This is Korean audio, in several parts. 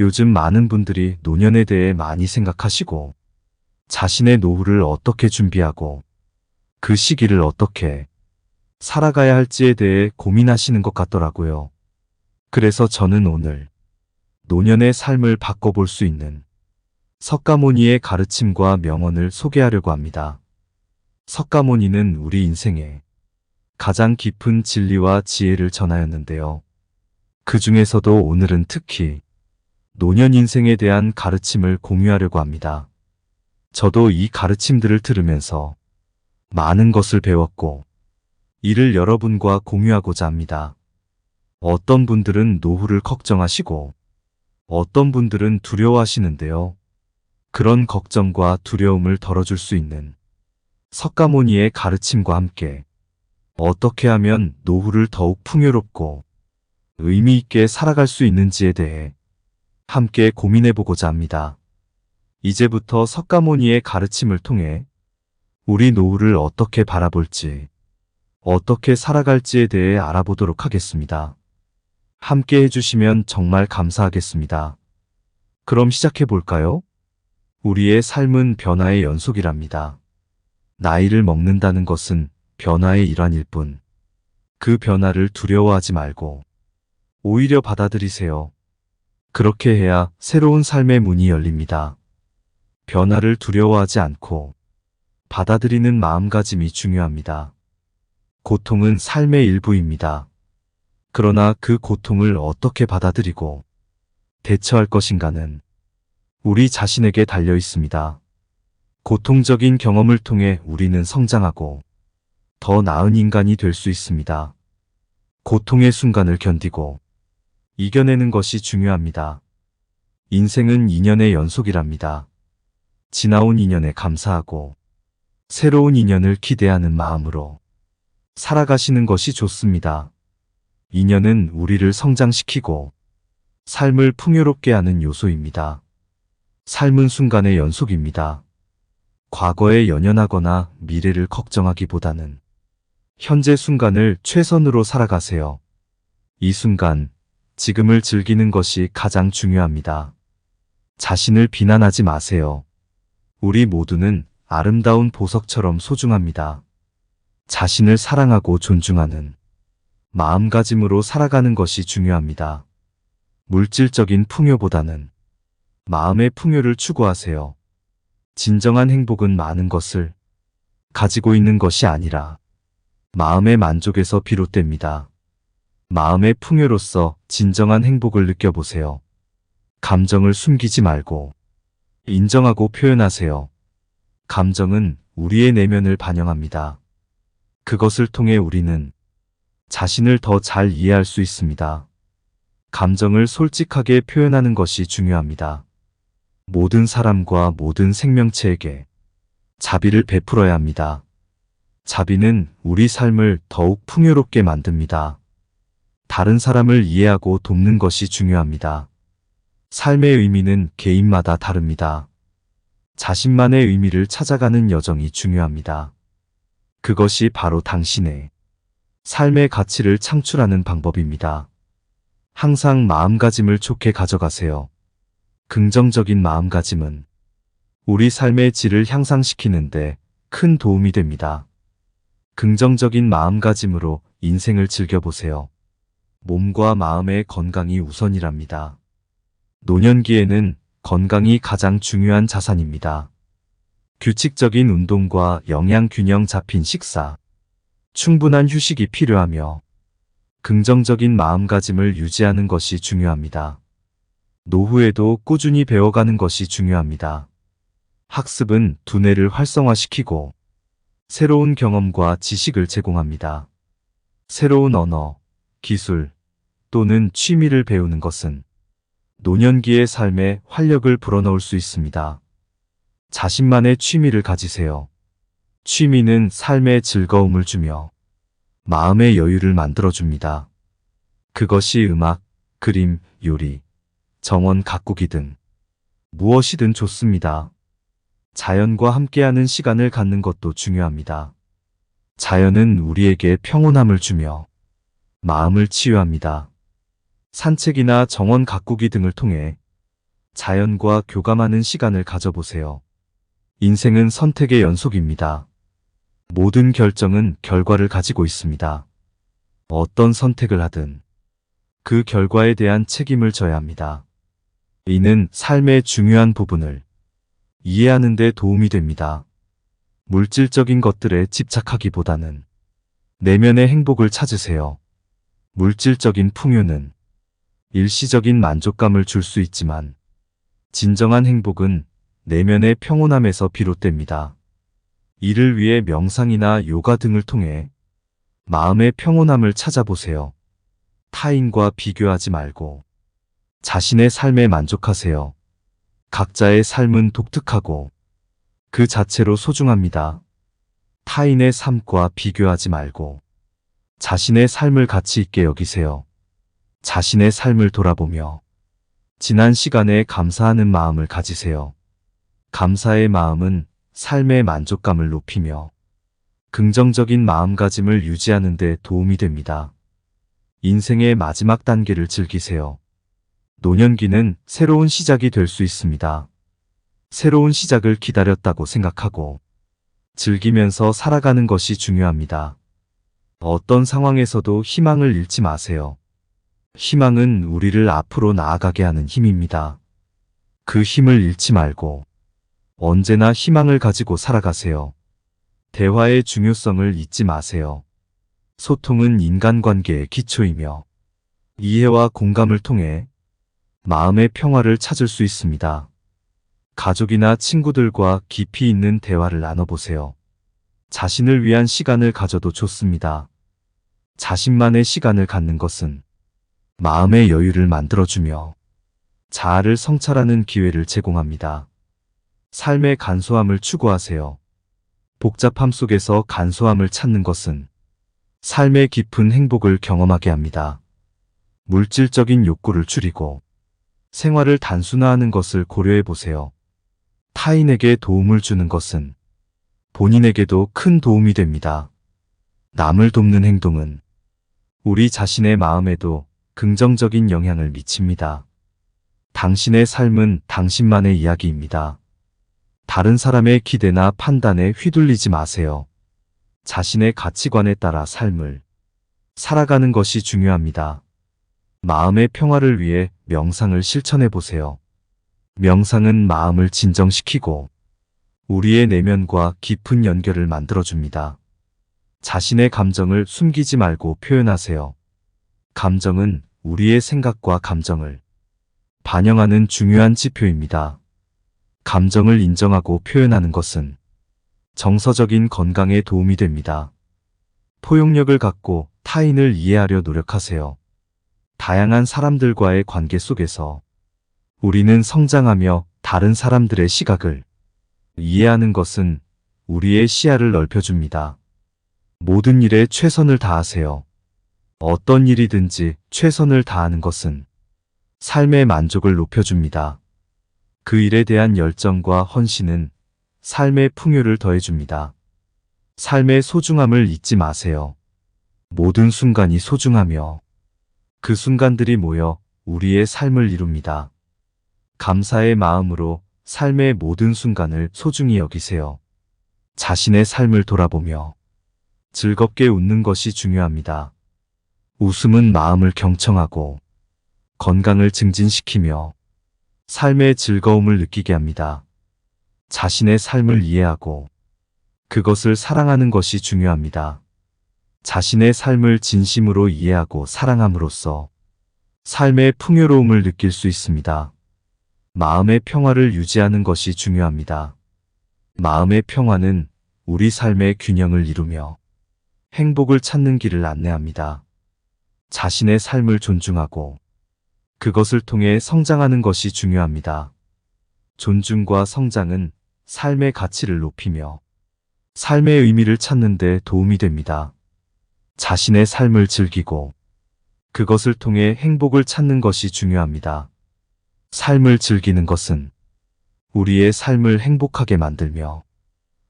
요즘 많은 분들이 노년에 대해 많이 생각하시고 자신의 노후를 어떻게 준비하고 그 시기를 어떻게 살아가야 할지에 대해 고민하시는 것 같더라고요. 그래서 저는 오늘 노년의 삶을 바꿔볼 수 있는 석가모니의 가르침과 명언을 소개하려고 합니다. 석가모니는 우리 인생에 가장 깊은 진리와 지혜를 전하였는데요. 그 중에서도 오늘은 특히 노년 인생에 대한 가르침을 공유하려고 합니다. 저도 이 가르침들을 들으면서 많은 것을 배웠고 이를 여러분과 공유하고자 합니다. 어떤 분들은 노후를 걱정하시고 어떤 분들은 두려워하시는데요. 그런 걱정과 두려움을 덜어줄 수 있는 석가모니의 가르침과 함께 어떻게 하면 노후를 더욱 풍요롭고 의미 있게 살아갈 수 있는지에 대해 함께 고민해 보고자 합니다. 이제부터 석가모니의 가르침을 통해 우리 노후를 어떻게 바라볼지, 어떻게 살아갈지에 대해 알아보도록 하겠습니다. 함께 해주시면 정말 감사하겠습니다. 그럼 시작해 볼까요? 우리의 삶은 변화의 연속이랍니다. 나이를 먹는다는 것은 변화의 일환일 뿐, 그 변화를 두려워하지 말고, 오히려 받아들이세요. 그렇게 해야 새로운 삶의 문이 열립니다. 변화를 두려워하지 않고 받아들이는 마음가짐이 중요합니다. 고통은 삶의 일부입니다. 그러나 그 고통을 어떻게 받아들이고 대처할 것인가는 우리 자신에게 달려 있습니다. 고통적인 경험을 통해 우리는 성장하고 더 나은 인간이 될 수 있습니다. 고통의 순간을 견디고 이겨내는 것이 중요합니다. 인생은 인연의 연속이랍니다. 지나온 인연에 감사하고 새로운 인연을 기대하는 마음으로 살아가시는 것이 좋습니다. 인연은 우리를 성장시키고 삶을 풍요롭게 하는 요소입니다. 삶은 순간의 연속입니다. 과거에 연연하거나 미래를 걱정하기보다는 현재 순간을 최선으로 살아가세요. 이 순간, 지금을 즐기는 것이 가장 중요합니다. 자신을 비난하지 마세요. 우리 모두는 아름다운 보석처럼 소중합니다. 자신을 사랑하고 존중하는 마음가짐으로 살아가는 것이 중요합니다. 물질적인 풍요보다는 마음의 풍요를 추구하세요. 진정한 행복은 많은 것을 가지고 있는 것이 아니라 마음의 만족에서 비롯됩니다. 마음의 풍요로서 진정한 행복을 느껴보세요. 감정을 숨기지 말고 인정하고 표현하세요. 감정은 우리의 내면을 반영합니다. 그것을 통해 우리는 자신을 더 잘 이해할 수 있습니다. 감정을 솔직하게 표현하는 것이 중요합니다. 모든 사람과 모든 생명체에게 자비를 베풀어야 합니다. 자비는 우리 삶을 더욱 풍요롭게 만듭니다. 다른 사람을 이해하고 돕는 것이 중요합니다. 삶의 의미는 개인마다 다릅니다. 자신만의 의미를 찾아가는 여정이 중요합니다. 그것이 바로 당신의 삶의 가치를 창출하는 방법입니다. 항상 마음가짐을 좋게 가져가세요. 긍정적인 마음가짐은 우리 삶의 질을 향상시키는데 큰 도움이 됩니다. 긍정적인 마음가짐으로 인생을 즐겨보세요. 몸과 마음의 건강이 우선이랍니다. 노년기에는 건강이 가장 중요한 자산입니다. 규칙적인 운동과 영양 균형 잡힌 식사, 충분한 휴식이 필요하며 긍정적인 마음가짐을 유지하는 것이 중요합니다. 노후에도 꾸준히 배워가는 것이 중요합니다. 학습은 두뇌를 활성화시키고 새로운 경험과 지식을 제공합니다. 새로운 언어, 기술 또는 취미를 배우는 것은 노년기의 삶에 활력을 불어넣을 수 있습니다. 자신만의 취미를 가지세요. 취미는 삶의 즐거움을 주며 마음의 여유를 만들어줍니다. 그것이 음악, 그림, 요리, 정원 가꾸기 등 무엇이든 좋습니다. 자연과 함께하는 시간을 갖는 것도 중요합니다. 자연은 우리에게 평온함을 주며 마음을 치유합니다. 산책이나 정원 가꾸기 등을 통해 자연과 교감하는 시간을 가져보세요. 인생은 선택의 연속입니다. 모든 결정은 결과를 가지고 있습니다. 어떤 선택을 하든 그 결과에 대한 책임을 져야 합니다. 이는 삶의 중요한 부분을 이해하는 데 도움이 됩니다. 물질적인 것들에 집착하기보다는 내면의 행복을 찾으세요. 물질적인 풍요는 일시적인 만족감을 줄 수 있지만 진정한 행복은 내면의 평온함에서 비롯됩니다. 이를 위해 명상이나 요가 등을 통해 마음의 평온함을 찾아보세요. 타인과 비교하지 말고 자신의 삶에 만족하세요. 각자의 삶은 독특하고 그 자체로 소중합니다. 타인의 삶과 비교하지 말고 자신의 삶을 가치 있게 여기세요. 자신의 삶을 돌아보며 지난 시간에 감사하는 마음을 가지세요. 감사의 마음은 삶의 만족감을 높이며 긍정적인 마음가짐을 유지하는 데 도움이 됩니다. 인생의 마지막 단계를 즐기세요. 노년기는 새로운 시작이 될 수 있습니다. 새로운 시작을 기다렸다고 생각하고 즐기면서 살아가는 것이 중요합니다. 어떤 상황에서도 희망을 잃지 마세요. 희망은 우리를 앞으로 나아가게 하는 힘입니다. 그 힘을 잃지 말고 언제나 희망을 가지고 살아가세요. 대화의 중요성을 잊지 마세요. 소통은 인간관계의 기초이며 이해와 공감을 통해 마음의 평화를 찾을 수 있습니다. 가족이나 친구들과 깊이 있는 대화를 나눠보세요. 자신을 위한 시간을 가져도 좋습니다. 자신만의 시간을 갖는 것은 마음의 여유를 만들어주며 자아를 성찰하는 기회를 제공합니다. 삶의 간소함을 추구하세요. 복잡함 속에서 간소함을 찾는 것은 삶의 깊은 행복을 경험하게 합니다. 물질적인 욕구를 줄이고 생활을 단순화하는 것을 고려해 보세요. 타인에게 도움을 주는 것은 본인에게도 큰 도움이 됩니다. 남을 돕는 행동은 우리 자신의 마음에도 긍정적인 영향을 미칩니다. 당신의 삶은 당신만의 이야기입니다. 다른 사람의 기대나 판단에 휘둘리지 마세요. 자신의 가치관에 따라 삶을 살아가는 것이 중요합니다. 마음의 평화를 위해 명상을 실천해 보세요. 명상은 마음을 진정시키고 우리의 내면과 깊은 연결을 만들어줍니다. 자신의 감정을 숨기지 말고 표현하세요. 감정은 우리의 생각과 감정을 반영하는 중요한 지표입니다. 감정을 인정하고 표현하는 것은 정서적인 건강에 도움이 됩니다. 포용력을 갖고 타인을 이해하려 노력하세요. 다양한 사람들과의 관계 속에서 우리는 성장하며 다른 사람들의 시각을 이해하는 것은 우리의 시야를 넓혀줍니다. 모든 일에 최선을 다하세요. 어떤 일이든지 최선을 다하는 것은 삶의 만족을 높여줍니다. 그 일에 대한 열정과 헌신은 삶의 풍요를 더해줍니다. 삶의 소중함을 잊지 마세요. 모든 순간이 소중하며 그 순간들이 모여 우리의 삶을 이룹니다. 감사의 마음으로 삶의 모든 순간을 소중히 여기세요. 자신의 삶을 돌아보며 즐겁게 웃는 것이 중요합니다. 웃음은 마음을 경청하고 건강을 증진시키며 삶의 즐거움을 느끼게 합니다. 자신의 삶을 이해하고 그것을 사랑하는 것이 중요합니다. 자신의 삶을 진심으로 이해하고 사랑함으로써 삶의 풍요로움을 느낄 수 있습니다. 마음의 평화를 유지하는 것이 중요합니다. 마음의 평화는 우리 삶의 균형을 이루며 행복을 찾는 길을 안내합니다. 자신의 삶을 존중하고 그것을 통해 성장하는 것이 중요합니다. 존중과 성장은 삶의 가치를 높이며 삶의 의미를 찾는 데 도움이 됩니다. 자신의 삶을 즐기고 그것을 통해 행복을 찾는 것이 중요합니다. 삶을 즐기는 것은 우리의 삶을 행복하게 만들며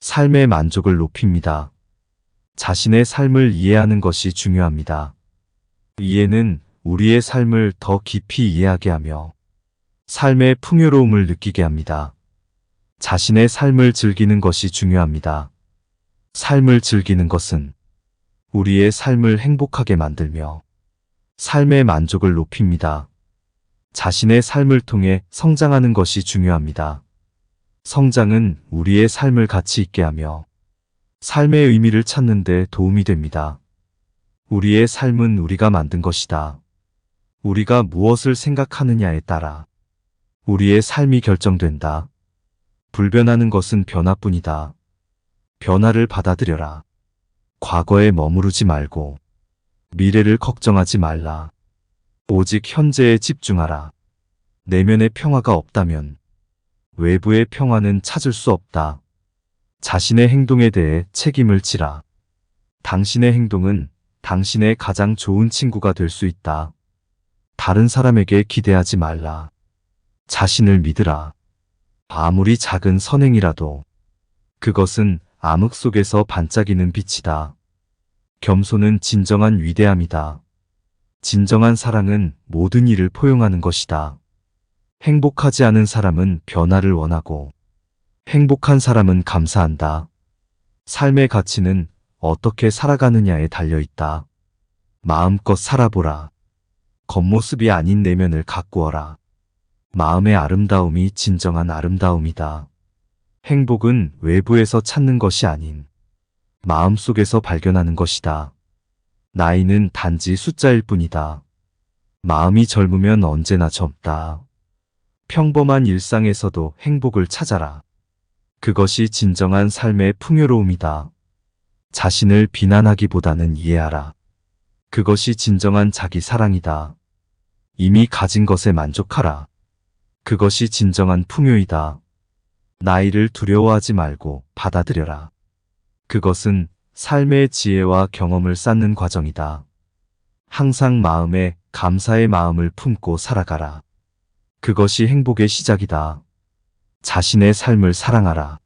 삶의 만족을 높입니다. 자신의 삶을 이해하는 것이 중요합니다. 이해는 우리의 삶을 더 깊이 이해하게 하며 삶의 풍요로움을 느끼게 합니다. 자신의 삶을 즐기는 것이 중요합니다. 삶을 즐기는 것은 우리의 삶을 행복하게 만들며 삶의 만족을 높입니다. 자신의 삶을 통해 성장하는 것이 중요합니다. 성장은 우리의 삶을 가치 있게 하며 삶의 의미를 찾는 데 도움이 됩니다. 우리의 삶은 우리가 만든 것이다. 우리가 무엇을 생각하느냐에 따라 우리의 삶이 결정된다. 불변하는 것은 변화뿐이다. 변화를 받아들여라. 과거에 머무르지 말고 미래를 걱정하지 말라. 오직 현재에 집중하라. 내면의 평화가 없다면 외부의 평화는 찾을 수 없다. 자신의 행동에 대해 책임을 지라. 당신의 행동은 당신의 가장 좋은 친구가 될 수 있다. 다른 사람에게 기대하지 말라. 자신을 믿으라. 아무리 작은 선행이라도 그것은 암흑 속에서 반짝이는 빛이다. 겸손은 진정한 위대함이다. 진정한 사랑은 모든 일을 포용하는 것이다. 행복하지 않은 사람은 변화를 원하고 행복한 사람은 감사한다. 삶의 가치는 어떻게 살아가느냐에 달려 있다. 마음껏 살아보라. 겉모습이 아닌 내면을 가꾸어라. 마음의 아름다움이 진정한 아름다움이다. 행복은 외부에서 찾는 것이 아닌 마음 속에서 발견하는 것이다. 나이는 단지 숫자일 뿐이다. 마음이 젊으면 언제나 젊다. 평범한 일상에서도 행복을 찾아라. 그것이 진정한 삶의 풍요로움이다. 자신을 비난하기보다는 이해하라. 그것이 진정한 자기 사랑이다. 이미 가진 것에 만족하라. 그것이 진정한 풍요이다. 나이를 두려워하지 말고 받아들여라. 그것은 삶의 지혜와 경험을 쌓는 과정이다. 항상 마음에 감사의 마음을 품고 살아가라. 그것이 행복의 시작이다. 자신의 삶을 사랑하라.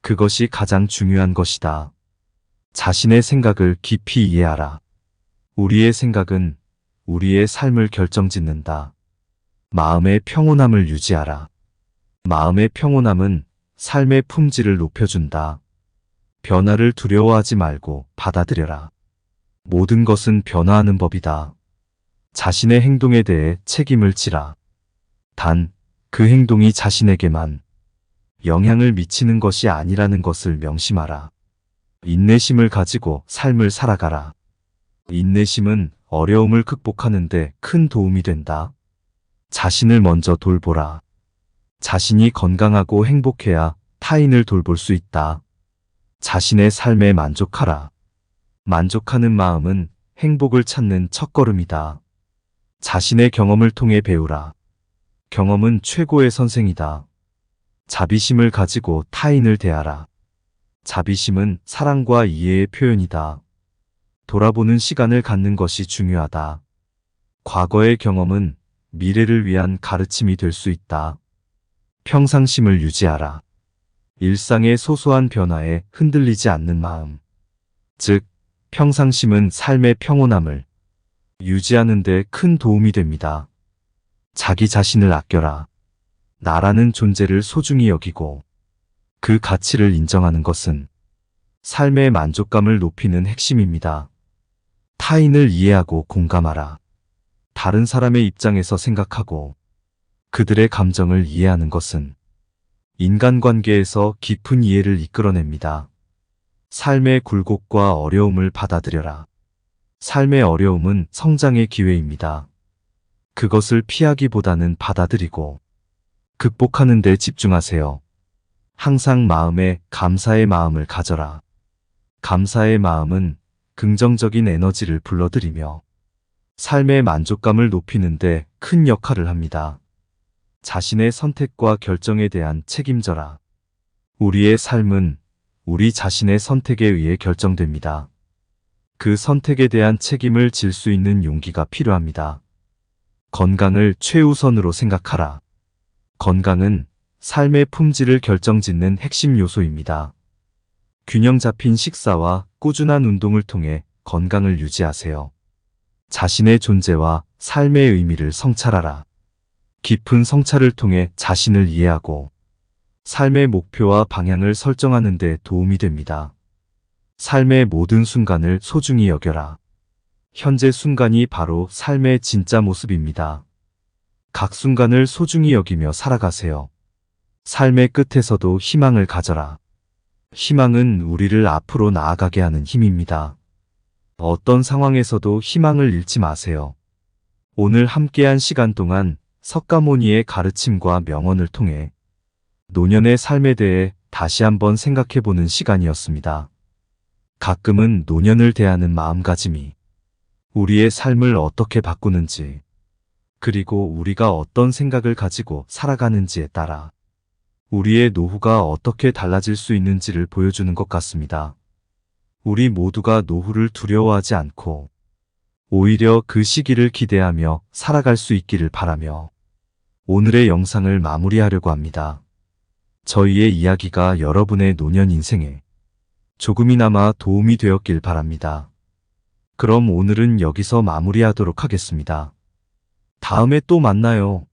그것이 가장 중요한 것이다. 자신의 생각을 깊이 이해하라. 우리의 생각은 우리의 삶을 결정짓는다. 마음의 평온함을 유지하라. 마음의 평온함은 삶의 품질을 높여준다. 변화를 두려워하지 말고 받아들여라. 모든 것은 변화하는 법이다. 자신의 행동에 대해 책임을 지라. 단, 그 행동이 자신에게만 영향을 미치는 것이 아니라는 것을 명심하라. 인내심을 가지고 삶을 살아가라. 인내심은 어려움을 극복하는데 큰 도움이 된다. 자신을 먼저 돌보라. 자신이 건강하고 행복해야 타인을 돌볼 수 있다. 자신의 삶에 만족하라. 만족하는 마음은 행복을 찾는 첫걸음이다. 자신의 경험을 통해 배우라. 경험은 최고의 선생이다. 자비심을 가지고 타인을 대하라. 자비심은 사랑과 이해의 표현이다. 돌아보는 시간을 갖는 것이 중요하다. 과거의 경험은 미래를 위한 가르침이 될 수 있다. 평상심을 유지하라. 일상의 소소한 변화에 흔들리지 않는 마음. 즉, 평상심은 삶의 평온함을 유지하는 데 큰 도움이 됩니다. 자기 자신을 아껴라. 나라는 존재를 소중히 여기고 그 가치를 인정하는 것은 삶의 만족감을 높이는 핵심입니다. 타인을 이해하고 공감하라. 다른 사람의 입장에서 생각하고 그들의 감정을 이해하는 것은 인간관계에서 깊은 이해를 이끌어냅니다. 삶의 굴곡과 어려움을 받아들여라. 삶의 어려움은 성장의 기회입니다. 그것을 피하기보다는 받아들이고 극복하는 데 집중하세요. 항상 마음에 감사의 마음을 가져라. 감사의 마음은 긍정적인 에너지를 불러들이며 삶의 만족감을 높이는데 큰 역할을 합니다. 자신의 선택과 결정에 대한 책임져라. 우리의 삶은 우리 자신의 선택에 의해 결정됩니다. 그 선택에 대한 책임을 질 수 있는 용기가 필요합니다. 건강을 최우선으로 생각하라. 건강은 삶의 품질을 결정짓는 핵심 요소입니다. 균형 잡힌 식사와 꾸준한 운동을 통해 건강을 유지하세요. 자신의 존재와 삶의 의미를 성찰하라. 깊은 성찰을 통해 자신을 이해하고 삶의 목표와 방향을 설정하는 데 도움이 됩니다. 삶의 모든 순간을 소중히 여겨라. 현재 순간이 바로 삶의 진짜 모습입니다. 각 순간을 소중히 여기며 살아가세요. 삶의 끝에서도 희망을 가져라. 희망은 우리를 앞으로 나아가게 하는 힘입니다. 어떤 상황에서도 희망을 잃지 마세요. 오늘 함께한 시간 동안 석가모니의 가르침과 명언을 통해 노년의 삶에 대해 다시 한번 생각해보는 시간이었습니다. 가끔은 노년을 대하는 마음가짐이 우리의 삶을 어떻게 바꾸는지, 그리고 우리가 어떤 생각을 가지고 살아가는지에 따라 우리의 노후가 어떻게 달라질 수 있는지를 보여주는 것 같습니다. 우리 모두가 노후를 두려워하지 않고 오히려 그 시기를 기대하며 살아갈 수 있기를 바라며 오늘의 영상을 마무리하려고 합니다. 저희의 이야기가 여러분의 노년 인생에 조금이나마 도움이 되었길 바랍니다. 그럼 오늘은 여기서 마무리하도록 하겠습니다. 다음에 또 만나요.